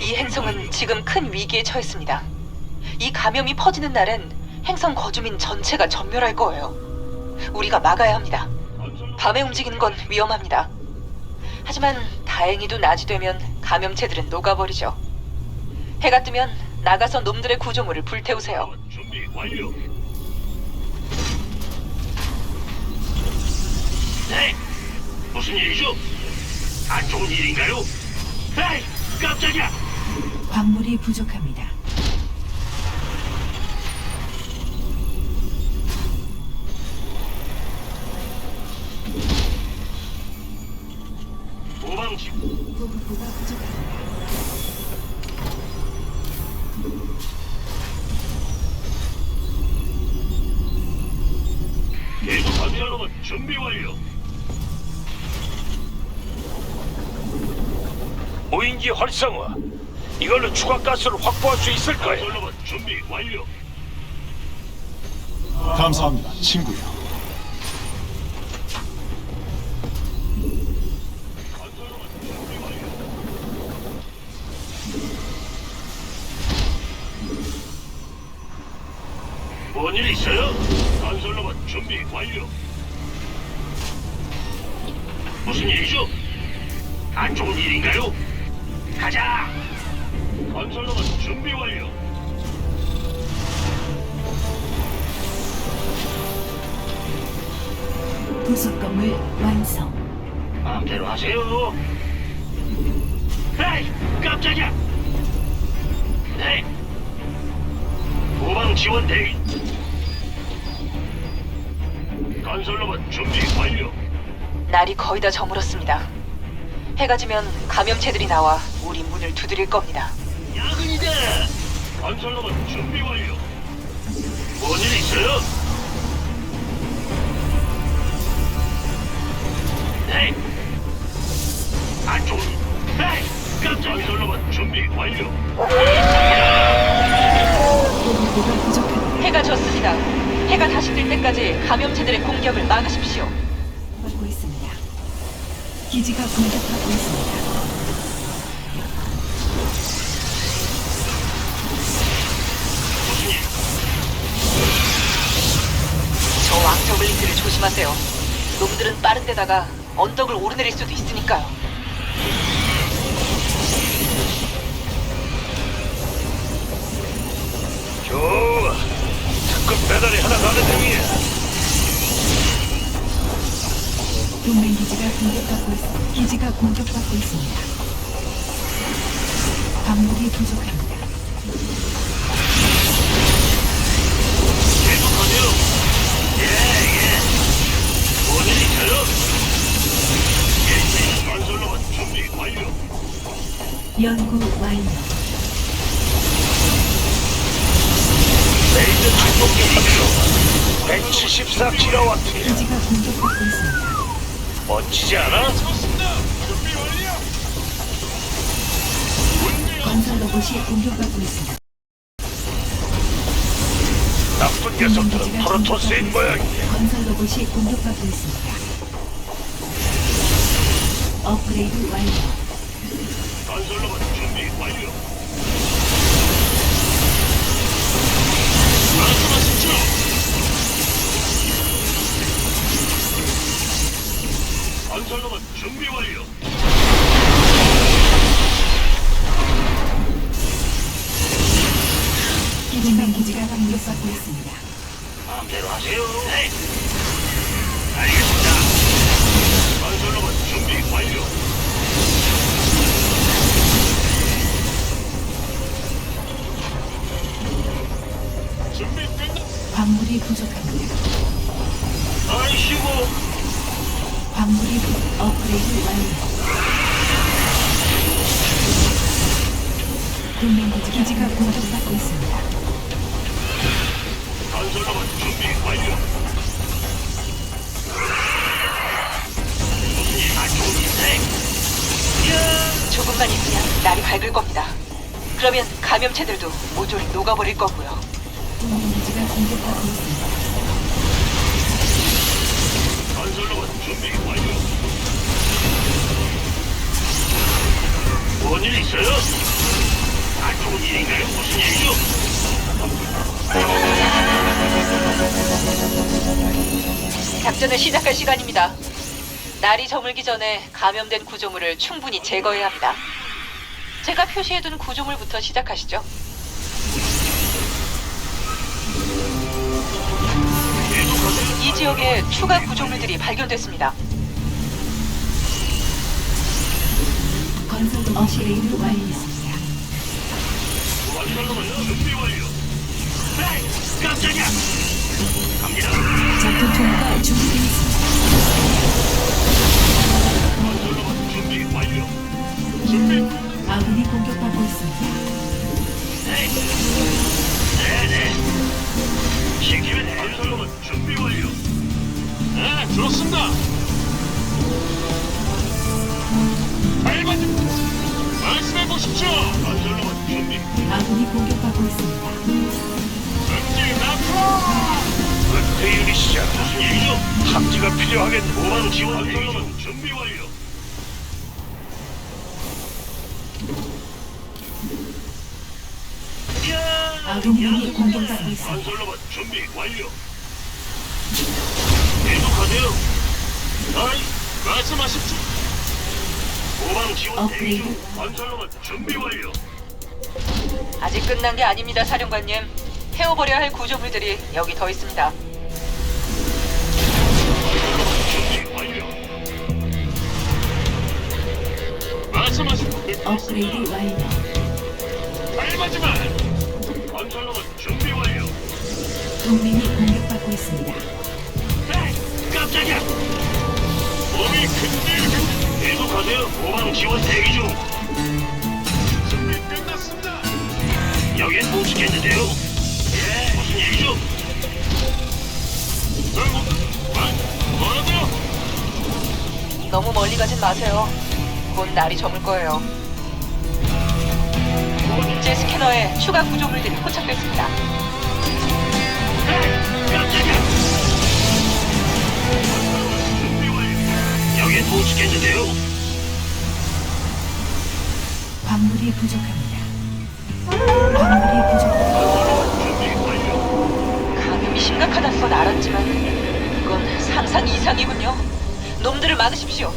이 행성은 지금 큰 위기에 처했습니다. 이 감염이 퍼지는 날엔 행성 거주민 전체가 전멸할 거예요. 우리가 막아야 합니다. 밤에 움직이는 건 위험합니다. 하지만 다행히도 낮이 되면 감염체들은 녹아버리죠. 해가 뜨면 나가서 놈들의 구조물을 불태우세요. 준비 완료. 네. 무슨 일이죠? 안 좋은 일인가요? 에이, 깜짝이야. 광물이 부족합니다. 도망치. 보급고가 부족 무인기 활성화. 이걸로 추가 가스를 확보할 수 있을 거야. 건설로봇 준비 완료. 감사합니다, 친구요. 건설로봇 준비 완료. 부속 건물 완성. 마음대로 하세요. 에이, 깜짝이야. 네. 후방 지원 대기. 건설로봇 준비 완료. 날이 거의 다 저물었습니다. 해가 지면 감염체들이 나와 우리 문을 두드릴 겁니다. 야근이다. 건설로봇 준비 완료. 뭔일 있어요? 네. 안 좋은. 에이, 깜짝. 건설로봇 준비 완료. 보급고가 부족합니다. 해가 졌습니다. 해가 다시 뜰 때까지 감염체들의 공격을 막으십시오. 받고 있습니다. 기지가 공격받고 있습니다. 저 왕저블린들을 조심하세요. 놈들은 빠른 데다가 언덕을 오르내릴 수도 있으니까요. 좋아. 특급 배달이 하나 가는 중이야. 동맹 기지가 공격받고 있습니다. 기지가 공격받고 있습니다. 광물이 부족합니다. 연구 완료. 레이저 충동기 합류. 174kW. 기지가 공격받고 있습니다. 멋지지 않아? 건설 로봇이 공격받고 있습니다. 나쁜 녀석들은 프로토스인 모양이야. 건설 로봇이 공격받고 있습니다. 업그레이드 완료. 건설로봇 준비 완료. 준비 기지가 공격받고 있습니다. 마음대로 하세요. 네. 알겠습니다. 건설로봇 준비 완료. 준비 끝났. 광물이 부족합니다. 아이씨고. 광물이 부... 업그레이드 완료. 동맹 기지- 기지가 공격받고 있습니다. 건설로봇 준비 완료. 무슨? 조금만 있으면 날이 밝을 겁니다. 그러면 감염체들도 모조리 녹아버릴 거고요. 공격받고 있습니다. 건설로만 준비 완료. 뭔일 있어요? 아 좋은 일인가요? 무슨 일이죠? 작전을 시작할 시간입니다. 날이 저물기 전에 감염된 구조물을 충분히 제거해야 합니다. 제가 표시해둔 구조물부터 시작하시죠. 지역에 추가 구조물들이 발견됐습니다. 건설 업그레이드 완료. 깜짝이야. 갑니다. 전투 투하가 준비되어 있습니다. 건설로만 준비 완료. 준비. 아군이 공격받고 있습니다. 네. 네네. 시키면 해. 건설로만 준비 완료. 네, 들었습니다. 알바지. 말씀해 보십시오. 준비. 아군이 공격받고 있습니다. 전진 앞으로. 은폐 유닛이야. 무슨 일이죠? 탐지가 필요하겠네. 후방 지원 대기 중 준비 완료. 아군이 공격받고 있습니다. 건설로만 준비 완료. 계속 하세요. 아이, 말씀하십시오. 후방 지원 대기 중. 건설로만 준비 완료. 아직 끝난 게 아닙니다, 사령관님. 태워버려야 할 구조물들이 여기 더 있습니다. 준비 완료. 말씀하십시오. 업그레이드 완료. 닮아지마. 건설로만 준비 완료. 동맹이 공격받고 있습니다. 깜짝이야. 몸이 근질근질. 계속하세요. 후방 지원 대기 중. 준비 끝났습니다. 여긴 못 지켰는데요. 예, 무슨 일이죠? 전국, 아, 뭐라고요? 너무 멀리 가진 마세요. 곧 날이 저물 거예요. 제 스캐너에 추가 구조물들이 포착됐습니다. 못 지켰는데요. 광물이 부족합니다. 광물이 부족합니다. 감염이 심각하다는 건 알았지만 이건 상상 이상이군요. 놈들을 막으십시오.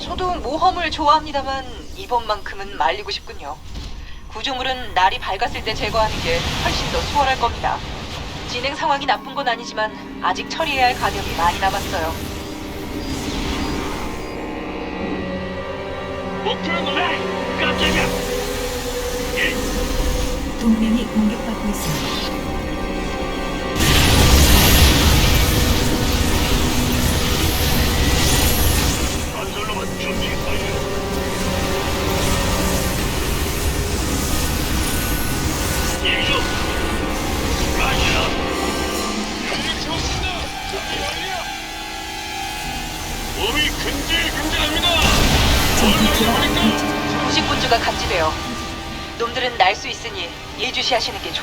저도 모험을 좋아합니다만 이번만큼은 말리고 싶군요. 구조물은 날이 밝았을 때 제거하는 게 훨씬 더 수월할 겁니다. 진행 상황이 나쁜 건 아니지만 아직 처리해야 할 감염이 많이 남았어요. 목표는 에이, 깜짝이야. 예, 동맹이 공격받고 있습니다.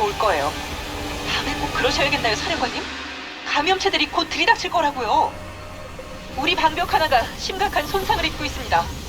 좋을 거예요. 밤에 꼭 그러셔야겠나요, 사령관님? 감염체들이 곧 들이닥칠 거라고요. 우리 방벽 하나가 심각한 손상을 입고 있습니다.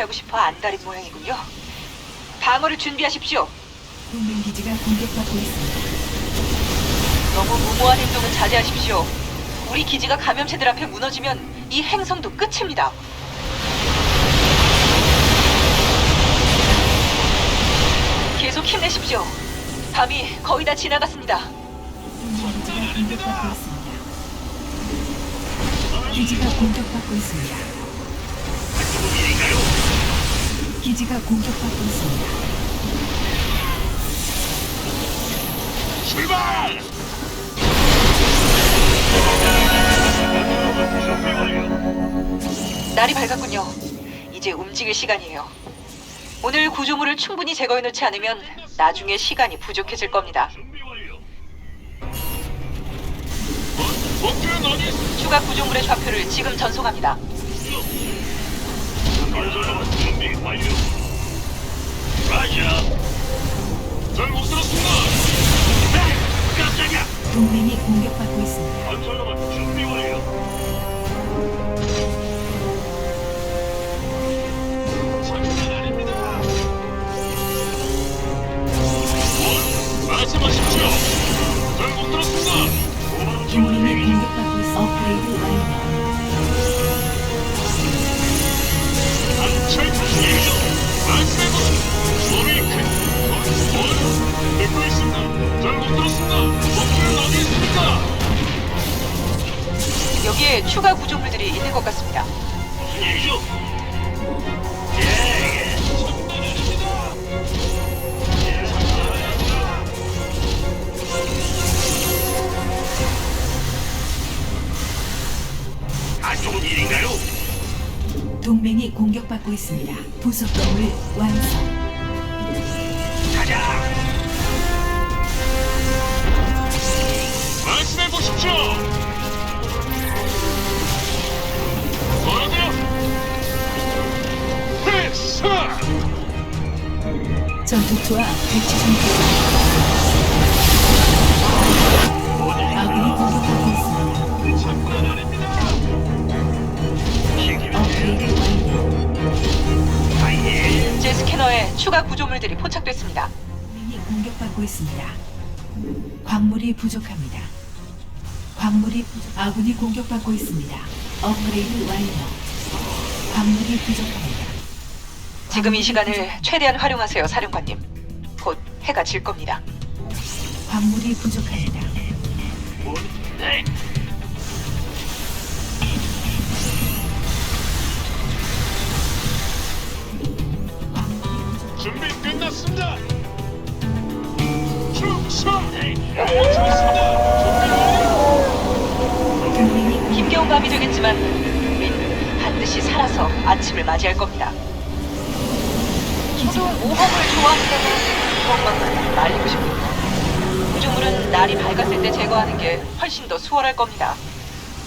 처치하고 싶어 안달인 모양이군요. 방어를 준비하십시오. 동맹 기지가 공격받고 있습니다. 너무 무모한 행동은 자제하십시오. 우리 기지가 감염체들 앞에 무너지면 이 행성도 끝입니다. 계속 힘내십시오. 밤이 거의 다 지나갔습니다. 동맹 기지가 공격받고 있습니다. 기지가 공격받고 있습니다. 일인가요? 기지가 공격받고 있습니다. 출발! 날이 밝았군요. 이제 움직일 시간이에요. 오늘 구조물을 충분히 제거해 놓지 않으면 나중에 시간이 부족해질 겁니다. 추가 구조물의 좌표를 지금 전송합니다. 건설로만 준비 완료. 라자. 잘못 들었습니다. 네, 깜짝이야. 동맹이 공격받고 있습니다. 건설로만 준비 완료. 장난 아닙니다. 말씀하십시오. 잘못 들었습니다. 공격받 듣고 있습니다. 잘못 들었습니다. 목표는 어디 있습니까? 여기에 추가 구조물들이 있는 것 같습니다. 무슨 일이죠? 예, 예. 안 좋은 일인가요? 동맹이 공격받고 있습니다. 부속 건물 완성. 배치 준비. 아군이 공격받고 있습니다. 업그레이드 완료. 제 스캐너에 추가 구조물들이 포착됐습니다. 동맹이 공격받고 있습니다. 광물이 부족합니다. 광물이 부족. 아군이 공격받고 있습니다. 업그레이드 완료. 광물이 부족합니다. 지금 이 시간을 최대한 활용하세요, 사령관님. 곧 해가 질 겁니다. 광물이 부족합니다. 네. 준비 끝났습니다. 네. 좋습니다. 동맹이 힘겨운 밤이 되겠지만 우린 반드시 살아서 아침을 맞이할 겁니다. 저도 모험을 좋아한다면 그것만큼 말리고 싶군요. 구조물은 날이 밝았을 때 제거하는 게 훨씬 더 수월할 겁니다.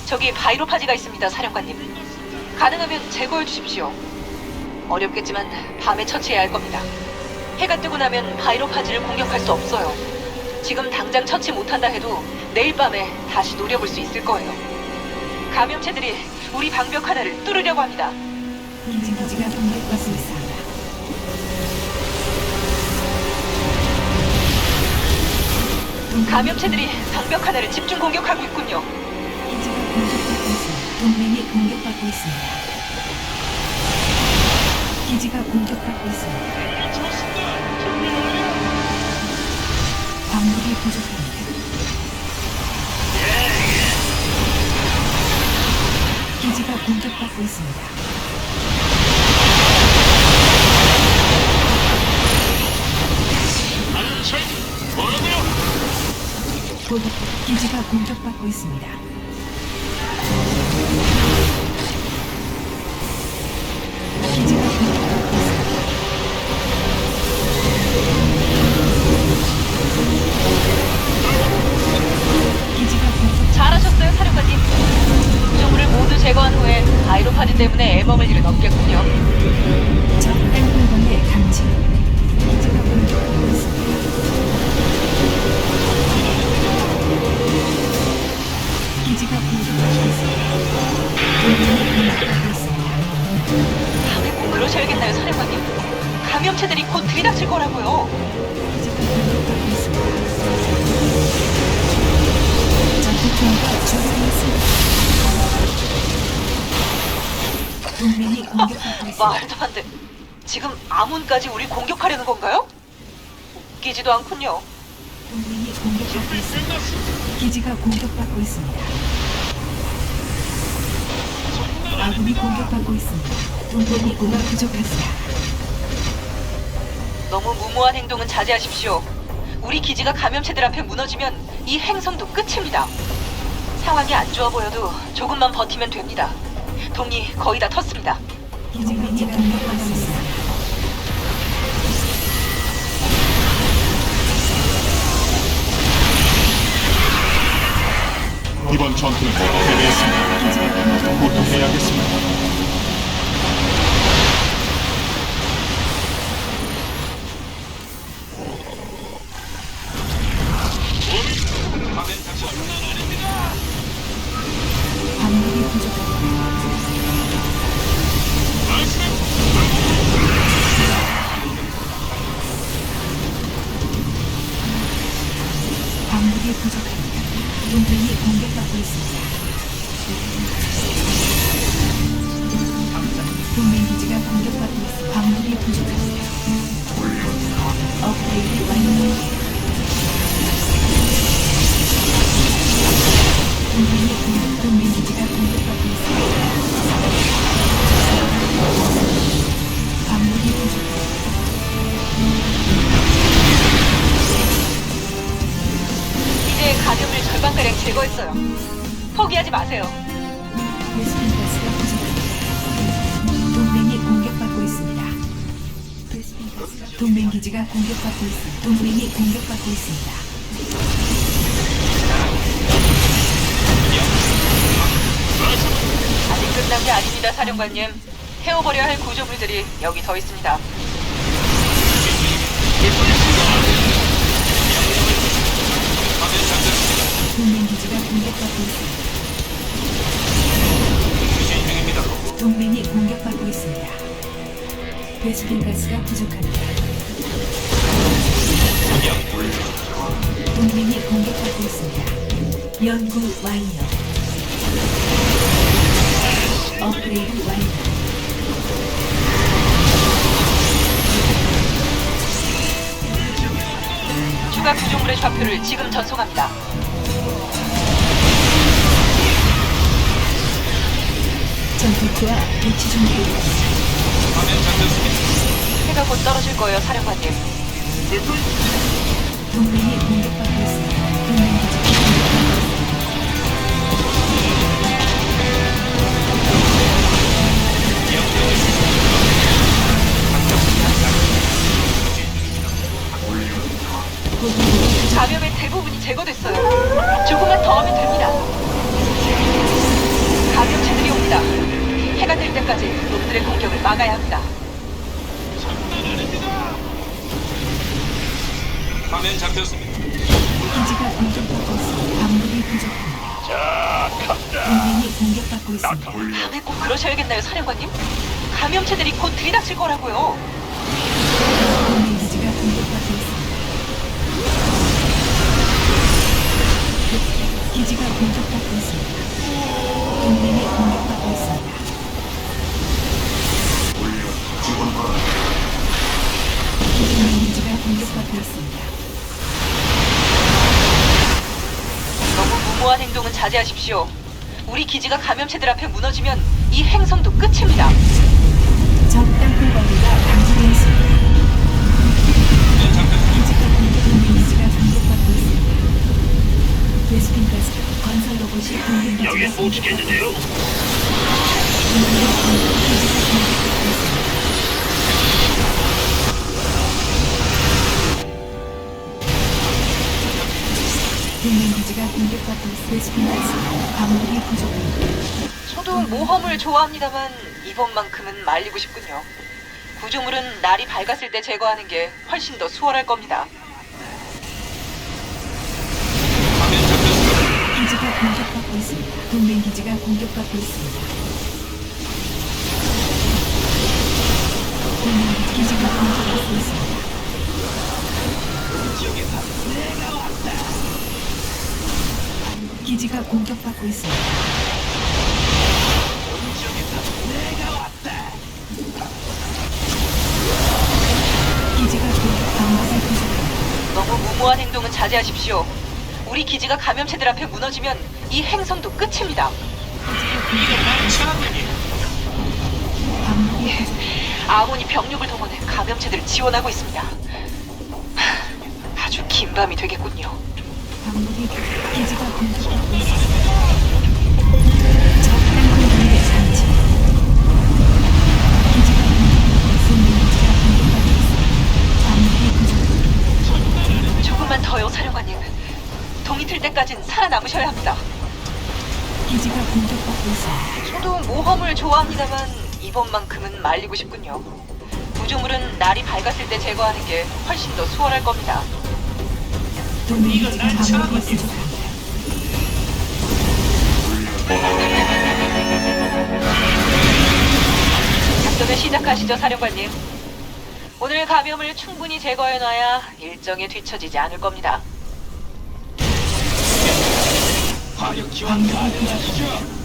저기 바이로파지가 있습니다, 사령관님. 가능하면 제거해 주십시오. 어렵겠지만 밤에 처치해야 할 겁니다. 해가 뜨고 나면 바이로파지를 공격할 수 없어요. 지금 당장 처치 못한다 해도 내일 밤에 다시 노려볼 수 있을 거예요. 감염체들이 우리 방벽 하나를 뚫으려고 합니다. 기지가 공격받고 있습니다. 감염체들이 방벽 하나를 집중 공격하고 있군요. 기지가 공격받고 있습니다. 동맹이 공격받고 있습니다. 기지가 공격받고 있습니다. 곧 기지가 공격받고 있습니다. 기지가 공격받고 있습니다. 기지가 공격 잘하셨어요, 사령관님. 구조물을 모두 제거한 후에 바이로파지 때문에 애먹을 일은 없겠군요. 적 땡글번의 감지. 기지가 공격받고 있습니다. 공격받고 있습니다. 그러셔야겠나요, 사령관님? 감염체들이 곧 들이닥칠 거라고요. 기지가 공격받고 있습니다. 전투투하가 준비했습니다. 동맹이 공격받고 있습니다. 말도 안 돼. 지금 아문까지 우리 공격하려는 건가요? 웃기지도 않군요. 동맹이 공격받고 있습니다. 기지가 공격받고 있습니다. 아군이 공격받고 있습니다. 동맹이 우가 부족합니다. 너무 무모한 행동은 자제하십시오. 우리 기지가 감염체들 앞에 무너지면 이 행성도 끝입니다. 상황이 안 좋아 보여도 조금만 버티면 됩니다. 동이 거의 다 텄습니다. 기지가 공격받고 있습니다. 이번 전투는. 기지가 공격받고 고통해야겠습니다. 제거했어요. 포기하지 마세요. 동맹이 공격받고 있습니다. 동맹 기지가 공격받고 있습니다. 동맹이 공격받고 있습니다. 아직 끝난 게 아닙니다, 사령관님. 태워버려야 할 구조물들이 여기 더 있습니다. 공격받고 있습니다. 동맹이 공격받고 있습니다. 베스킨 가스가 부족합니다. 동맹이 공격받고 있습니다. 연구 완료. 업그레이드 완료. 추가 구조물의 좌표를 지금 전송합니다. 전투투와 배치 준비되었습니다. 해가 곧 떨어질 거예요, 사령관님. 동맹이 공격받고 들이닥칠 거라고요. 기지가 공격받고 있습니다. 기지가 공격받고 있습니다. 동맹이 공격받고 있습니다. 기지가 공격받고 있습니다. 너무 무모한 행동은 자제하십시오. 우리 기지가 감염체들 앞에 무너지면 이 행성도 끝입니다. 적 땅굴벌레가 감지되었습니다. 기지가 공격, 동맹 기지가 공격받고 있습니다. 베스킨 가스 건설 로봇이 동맹 기지가 여긴 못 지켰는데요. 동맹 기지가 공격받고 있습니다. 베스킨 가스 광물이 부족합니다. 저도 모험을 좋아합니다만 이번만큼은 말리고 싶군요. 구조물은 날이 밝았을 때 제거하는 게 훨씬 더 수월할 겁니다. 기지가 공격받고 있습니다. 동맹 기지가 공격받고 있습니다. 동맹 기지가 공격받고 있습니다. 기지가 공격받고 있습니다. 그 무모한 행동은 자제하십시오. 우리 기지가 감염체들 앞에 무너지면 이 행성도 끝입니다. 예. 아몬이 병력을 동원해 감염체들을 지원하고 있습니다. 아주 긴 밤이 되겠군요. 방문이 기지가 공격받고 있습니다. 조금만 더요, 사령관님. 동이 틀 때까진 살아남으셔야 합니다. 기지가 공격받고 있습니다. 저도 모험을 좋아합니다만 이번만큼은 말리고 싶군요. 구조물은 날이 밝았을 때 제거하는 게 훨씬 더 수월할 겁니다. 동맹 기지가 광물이 부족합니다. 작전을 시작하시죠, 사령관님. 오늘 감염을 충분히 제거해놔야 일정에 뒤처지지 않을 겁니다. 화력 지원 가능하시죠?